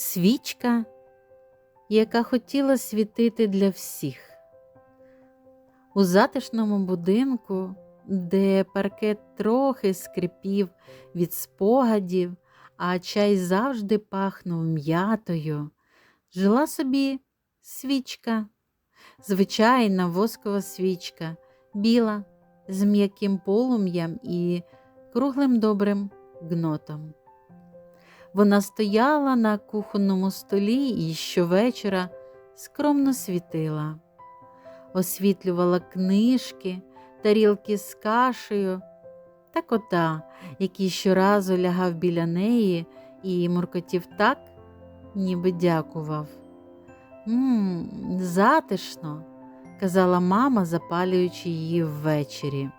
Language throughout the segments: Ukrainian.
Свічка, яка хотіла світити для всіх. У затишному будинку, де паркет трохи скрипів від спогадів, а чай завжди пахнув м'ятою, жила собі свічка, звичайна воскова свічка, біла, з м'яким полум'ям і круглим добрим гнотом. Вона стояла на кухонному столі і щовечора скромно світила, освітлювала книжки, тарілки з кашею та кота, який щоразу лягав біля неї і муркотів так, ніби дякував. Мм, затишно, казала мама, запалюючи її ввечері.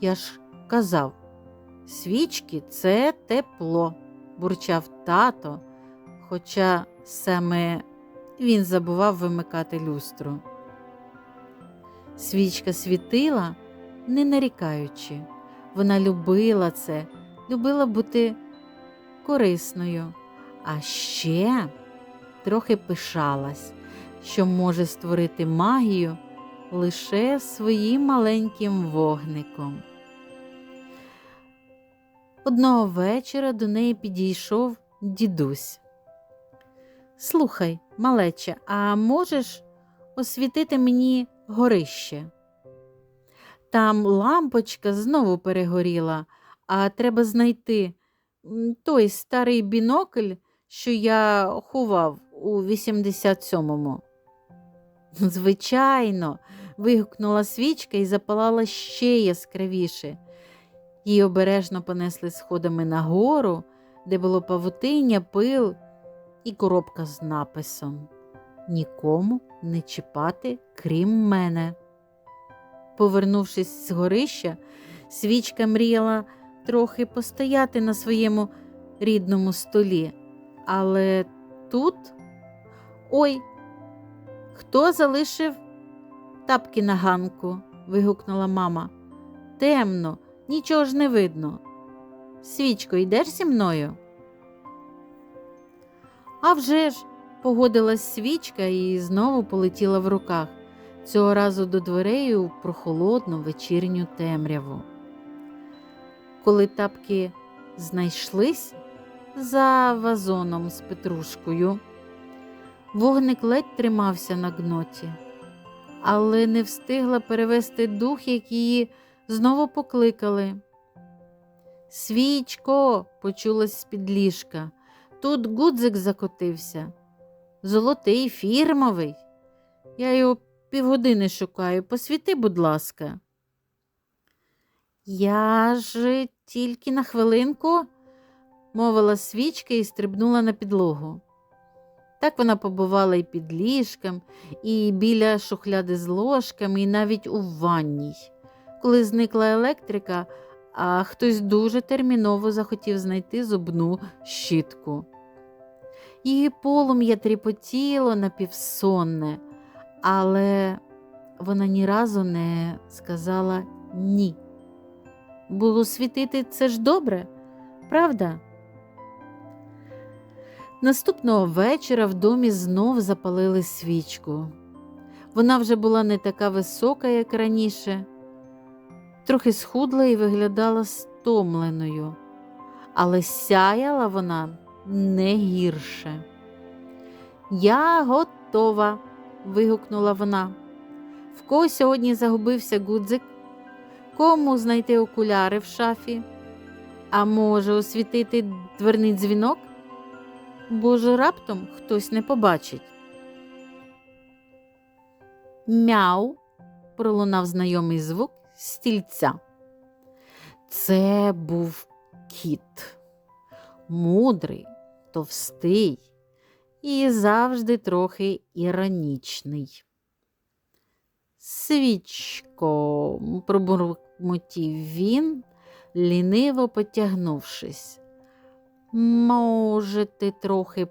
Я ж казав, свічки це тепло, бурчав тато, хоча саме він забував вимикати люстру. Свічка світила, не нарікаючи, вона любила це, любила бути корисною, а ще трохи пишалась, що може створити магію лише своїм маленьким вогником. Одного вечора до неї підійшов дідусь. Слухай, малече, а можеш освітити мені горище? Там лампочка знову перегоріла, а треба знайти той старий бінокль, що я ховав у 87-му. Звичайно, вигукнула свічка і запалала ще яскравіше. Її обережно понесли сходами нагору, де було павутиння, пил і коробка з написом Нікому не чіпати, крім мене. Повернувшись з горища, свічка мріяла трохи постояти на своєму рідному столі, але тут ой, хто залишив тапки на ганку? вигукнула мама. Темно, нічого ж не видно. Свічко, йдеш зі мною? «А вже ж!» – погодилась свічка і знову полетіла в руках, цього разу до дверей у прохолодну вечірню темряву. Коли тапки знайшлись за вазоном з петрушкою, вогник ледь тримався на гноті, але не встигла перевести дух, як її знову покликали. Свічко, почулась з-під ліжка, тут гудзик закотився. Золотий фірмовий. Я його півгодини шукаю. Посвіти, будь ласка. Я ж тільки на хвилинку, мовила свічка і стрибнула на підлогу. Так вона побувала і під ліжком, і біля шухляди з ложками, і навіть у ванній. Коли зникла електрика, а хтось дуже терміново захотів знайти зубну щітку. Її полум'я тріпотіло напівсонне, але вона ні разу не сказала ні. Було світити це ж добре, правда? Наступного вечора в домі знов запалили свічку. Вона вже була не така висока, як раніше, трохи схудла і виглядала стомленою, але сяяла вона не гірше. Я готова. вигукнула вона. В кого сьогодні загубився гудзик? Кому знайти окуляри в шафі? А може, освітити дверний дзвінок? Бо ж раптом хтось не побачить. Мяу, пролунав знайомий звук стільця. Це був кіт, мудрий, товстий і завжди трохи іронічний. Свічко, пробурмотів він, ліниво потягнувшись. Може, ти трохи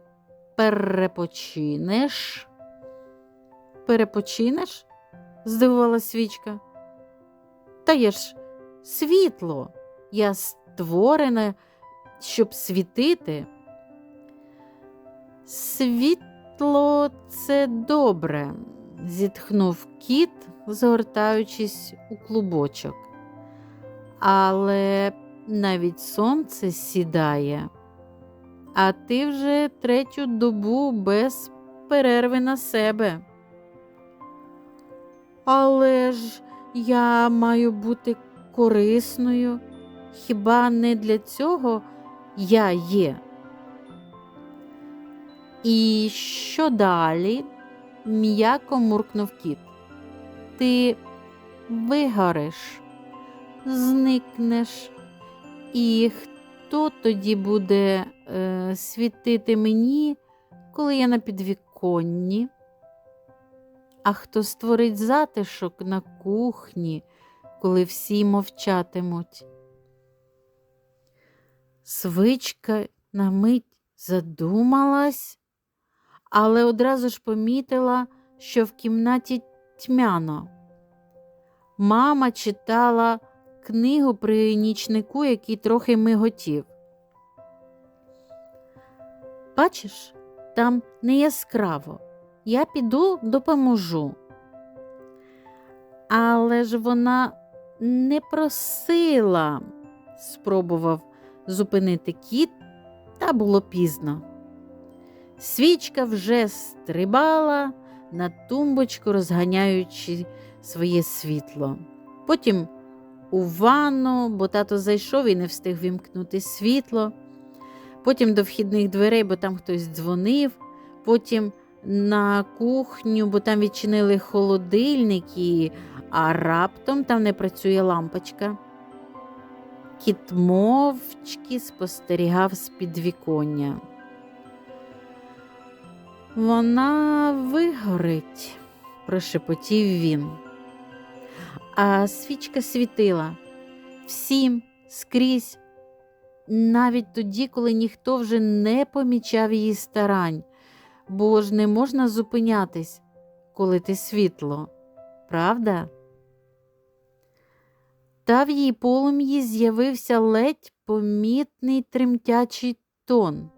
перепочинеш? Перепочинеш? здивувала свічка. Та є ж світло, я створена, щоб світити. Світло це добре, зітхнув кіт, згортаючись у клубочок. Але навіть сонце сідає, а ти вже третю добу без перерви на себе. Але ж я маю бути корисною, хіба не для цього я є? І що далі? м'яко муркнув кіт. Ти вигориш, зникнеш, і хто тоді буде е, світити мені, коли я на підвіконні? А хто створить затишок на кухні, коли всі мовчатимуть? Свичка на мить задумалась але одразу ж помітила, що в кімнаті тьмяно. Мама читала книгу при нічнику, який трохи миготів. Бачиш, там не яскраво. Я піду допоможу. Але ж вона не просила, спробував зупинити кіт, та було пізно. Свічка вже стрибала на тумбочку, розганяючи своє світло. Потім у ванну, бо тато зайшов і не встиг вімкнути світло. Потім до вхідних дверей, бо там хтось дзвонив, потім на кухню, бо там відчинили холодильники, а раптом там не працює лампочка. Кіт мовчки спостерігав з підвіконня. Вона вигорить, прошепотів він. А свічка світила всім скрізь, навіть тоді, коли ніхто вже не помічав її старань, бо ж не можна зупинятись, коли ти світло, правда? Та в її полум'ї з'явився ледь помітний тремтячий тон.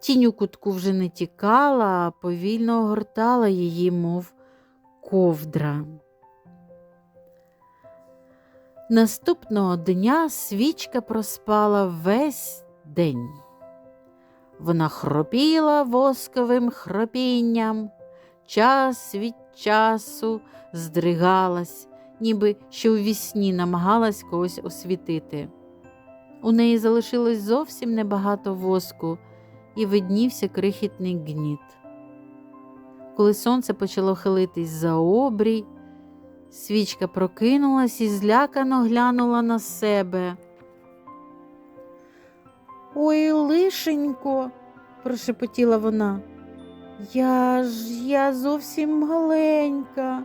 Тінь у кутку вже не тікала, а повільно огортала її, мов ковдра. Наступного дня свічка проспала весь день. Вона хропіла восковим хропінням, час від часу здригалась, ніби що у вісні намагалась когось освітити. У неї залишилось зовсім небагато воску і виднівся крихітний гніт. Коли сонце почало хилитись за обрій, свічка прокинулась і злякано глянула на себе. Ой, лишенько, прошепотіла вона. Я ж я зовсім маленька,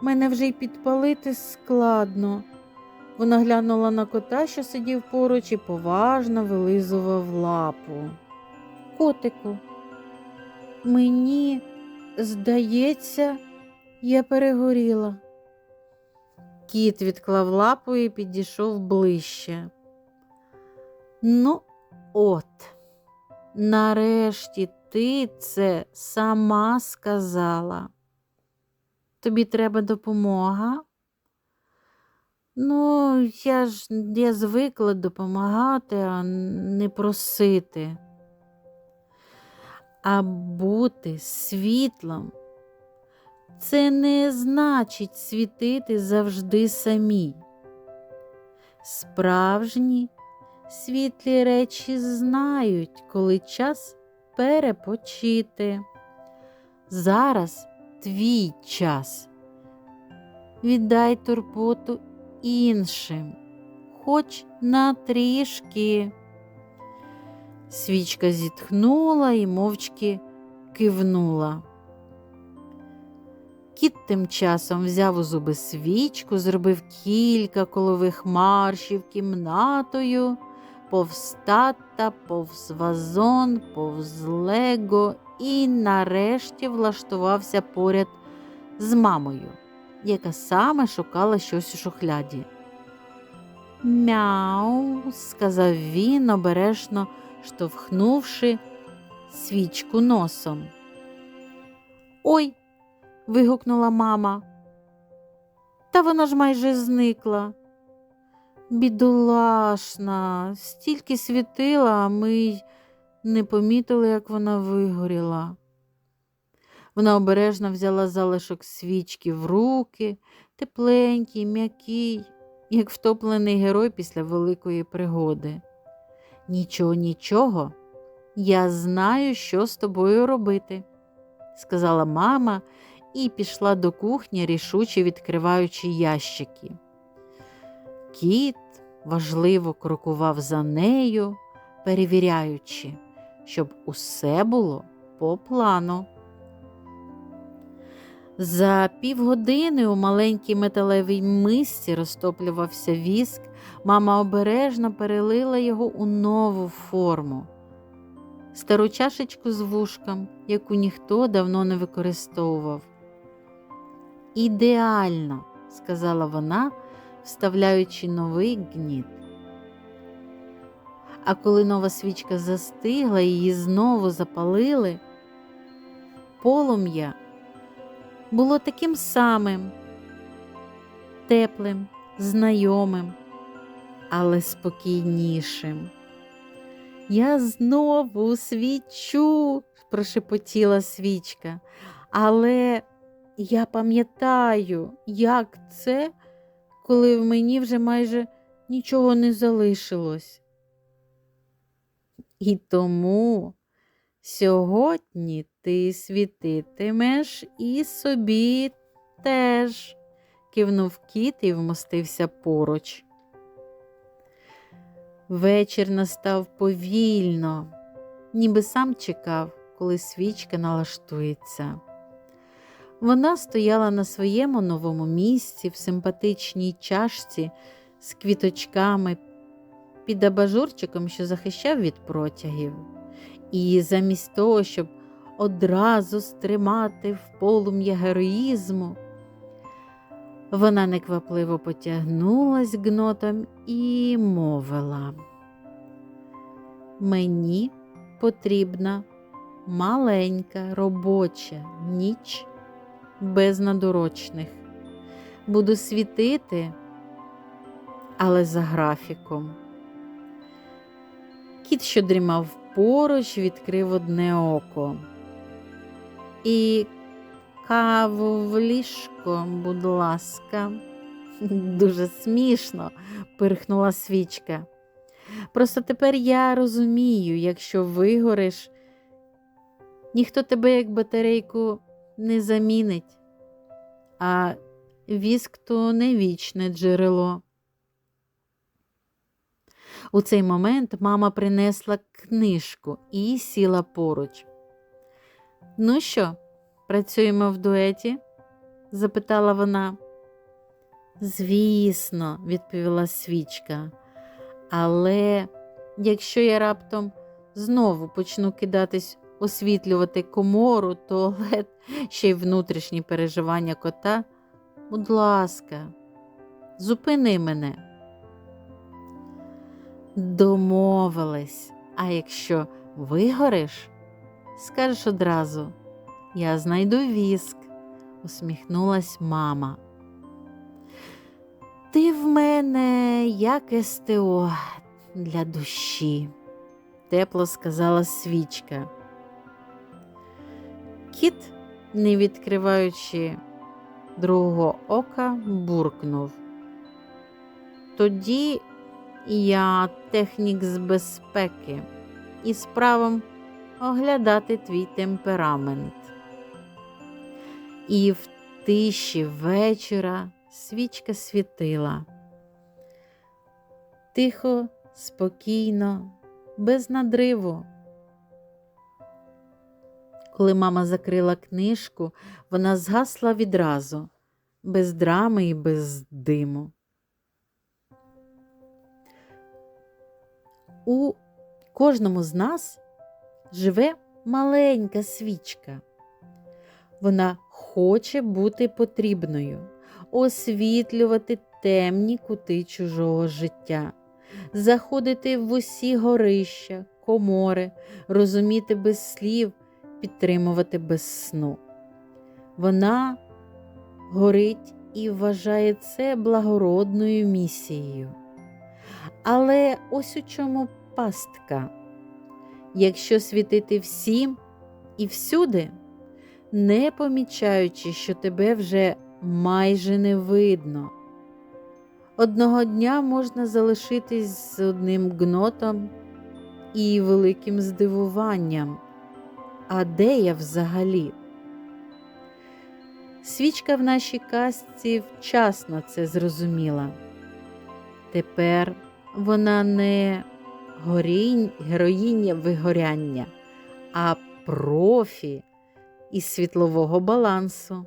мене вже й підпалити складно. Вона глянула на кота, що сидів поруч, і поважно вилизував лапу. Котику, мені, здається, я перегоріла. Кіт відклав лапу і підійшов ближче. Ну, от, нарешті ти це сама сказала. Тобі треба допомога? Ну, я ж я звикла допомагати, а не просити. А бути світлом це не значить світити завжди самій. Справжні світлі речі знають, коли час перепочити. Зараз твій час. Віддай турботу іншим, хоч на трішки. Свічка зітхнула і мовчки кивнула. Кіт тим часом взяв у зуби свічку, зробив кілька колових маршів кімнатою, повз тата, повз вазон, повз лего і нарешті влаштувався поряд з мамою, яка саме шукала щось у шухляді. Мяу, сказав він, обережно штовхнувши свічку носом. Ой, вигукнула мама. Та вона ж майже зникла. Бідолашна, стільки світила, а ми й не помітили, як вона вигоріла. Вона обережно взяла залишок свічки в руки, тепленький, м'який, як втоплений герой після великої пригоди. Нічого, нічого, я знаю, що з тобою робити, сказала мама і пішла до кухні, рішуче відкриваючи ящики. Кіт важливо крокував за нею, перевіряючи, щоб усе було по плану. За півгодини у маленькій металевій мисці розтоплювався віск, мама обережно перелила його у нову форму, стару чашечку з вушком, яку ніхто давно не використовував. Ідеально, сказала вона, вставляючи новий гніт. А коли нова свічка застигла, її знову запалили, полум'я було таким самим, теплим, знайомим, але спокійнішим. Я знову свічу, прошепотіла свічка, але я пам'ятаю, як це, коли в мені вже майже нічого не залишилось. І тому сьогодні ти світитимеш і собі теж, кивнув кіт і вмостився поруч. Вечір настав повільно, ніби сам чекав, коли свічка налаштується. Вона стояла на своєму новому місці в симпатичній чашці з квіточками під абажурчиком, що захищав від протягів. І замість того, щоб одразу стримати в полум'я героїзму, вона неквапливо потягнулась гнотом і мовила. Мені потрібна маленька робоча ніч без надурочних. Буду світити, але за графіком. Кіт, що дрімав поруч, відкрив одне око. І каву в ліжко, будь ласка, дуже смішно, пирхнула свічка. Просто тепер я розумію, якщо вигориш, ніхто тебе як батарейку не замінить, а віск то не вічне джерело. У цей момент мама принесла книжку і сіла поруч. Ну що, працюємо в дуеті? запитала вона. Звісно, відповіла свічка. Але якщо я раптом знову почну кидатись освітлювати комору, туалет, ще й внутрішні переживання кота, будь ласка, зупини мене. Домовились, а якщо вигориш, скажеш одразу, я знайду віск, усміхнулась мама. Ти в мене як СТО для душі, тепло сказала свічка. Кіт, не відкриваючи другого ока, буркнув. Тоді я технік з безпеки і з правом оглядати твій темперамент. І в тиші вечора свічка світила. Тихо, спокійно, без надриву. Коли мама закрила книжку, вона згасла відразу, без драми і без диму. У кожному з нас живе маленька свічка. Вона хоче бути потрібною, освітлювати темні кути чужого життя, заходити в усі горища, комори, розуміти без слів, підтримувати без сну. Вона горить і вважає це благородною місією. Але ось у чому пастка. Якщо світити всім і всюди, не помічаючи, що тебе вже майже не видно. Одного дня можна залишитись з одним гнотом і великим здивуванням. А де я взагалі? Свічка в нашій казці вчасно це зрозуміла. Тепер вона не горінь, героїня вигоряння, а профі із світлового балансу.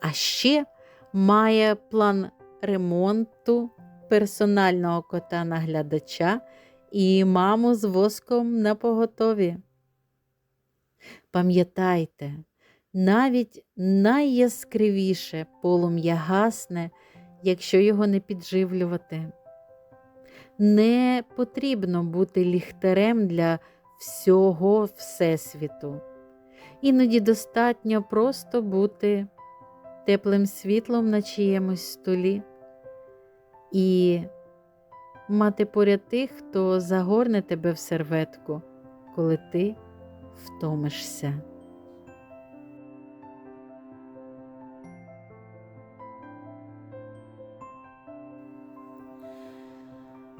А ще має план ремонту персонального кота наглядача і маму з воском на поготові. Пам'ятайте, навіть найяскравіше полум'я гасне, якщо його не підживлювати. Не потрібно бути ліхтарем для всього Всесвіту. Іноді достатньо просто бути теплим світлом на чиємусь столі і мати поряд тих, хто загорне тебе в серветку, коли ти втомишся.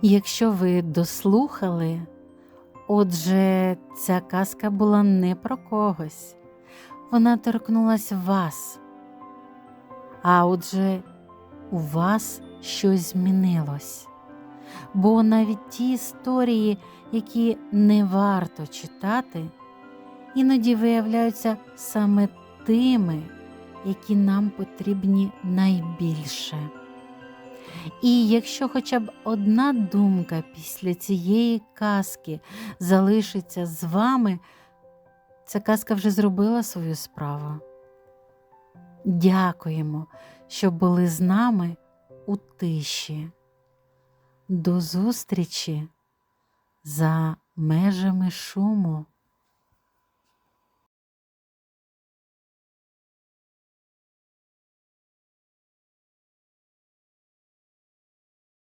Якщо ви дослухали, отже, ця казка була не про когось, вона торкнулась вас. А отже, у вас щось змінилось. Бо навіть ті історії, які не варто читати, іноді виявляються саме тими, які нам потрібні найбільше. І якщо хоча б одна думка після цієї казки залишиться з вами, ця казка вже зробила свою справу. Дякуємо, що були з нами у тиші. До зустрічі за межами шуму.